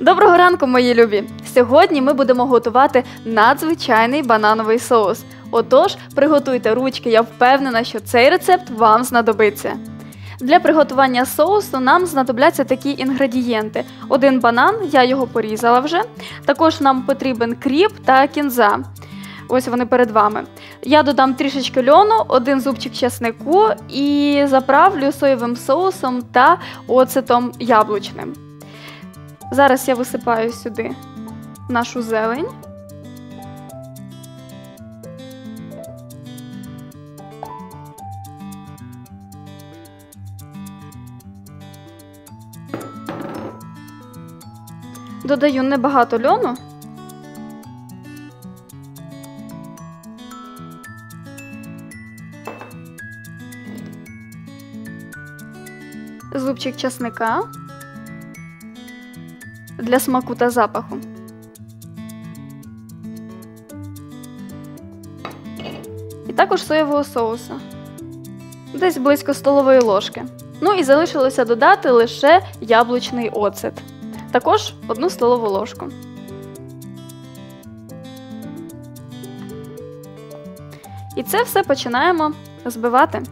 Доброго ранку, мої любі! Сьогодні ми будемо готувати надзвичайний банановий соус. Отож, приготуйте ручки, я впевнена, що цей рецепт вам знадобиться. Для приготування соусу нам знадобляться такі інгредієнти: один банан, я його порізала вже. Також нам потрібен кріп та кінза. Ось вони перед вами. Я додам трішечки льону, один зубчик чеснику і заправлю соєвим соусом та оцетом яблучним. Зараз я висипаю сюди нашу зелень. Додаю небагато льону. Зубчик чесника для смаку та запаху. І також соєвого соусу. Десь близько столової ложки. Ну і залишилося додати лише яблучний оцет. Також одну столову ложку. І це все починаємо збивати.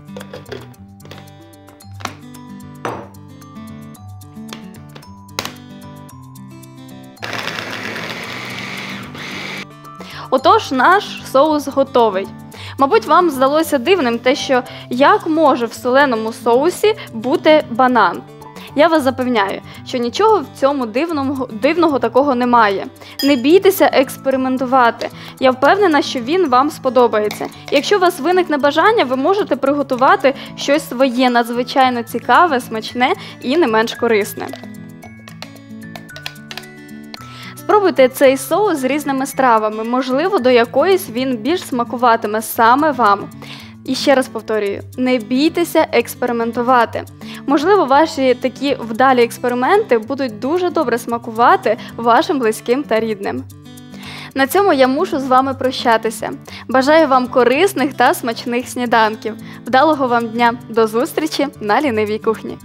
Отож, наш соус готовий. Мабуть, вам здалося дивним те, що як може в соленому соусі бути банан. Я вас запевняю, що нічого в цьому дивному, дивного такого немає. Не бійтеся експериментувати. Я впевнена, що він вам сподобається. Якщо у вас виникне бажання, ви можете приготувати щось своє надзвичайно цікаве, смачне і не менш корисне. Спробуйте цей соус з різними стравами, можливо, до якоїсь він більш смакуватиме саме вам. І ще раз повторюю: не бійтеся експериментувати. Можливо, ваші такі вдалі експерименти будуть дуже добре смакувати вашим близьким та рідним. На цьому я мушу з вами прощатися. Бажаю вам корисних та смачних сніданків. Вдалого вам дня! До зустрічі на лінивій кухні!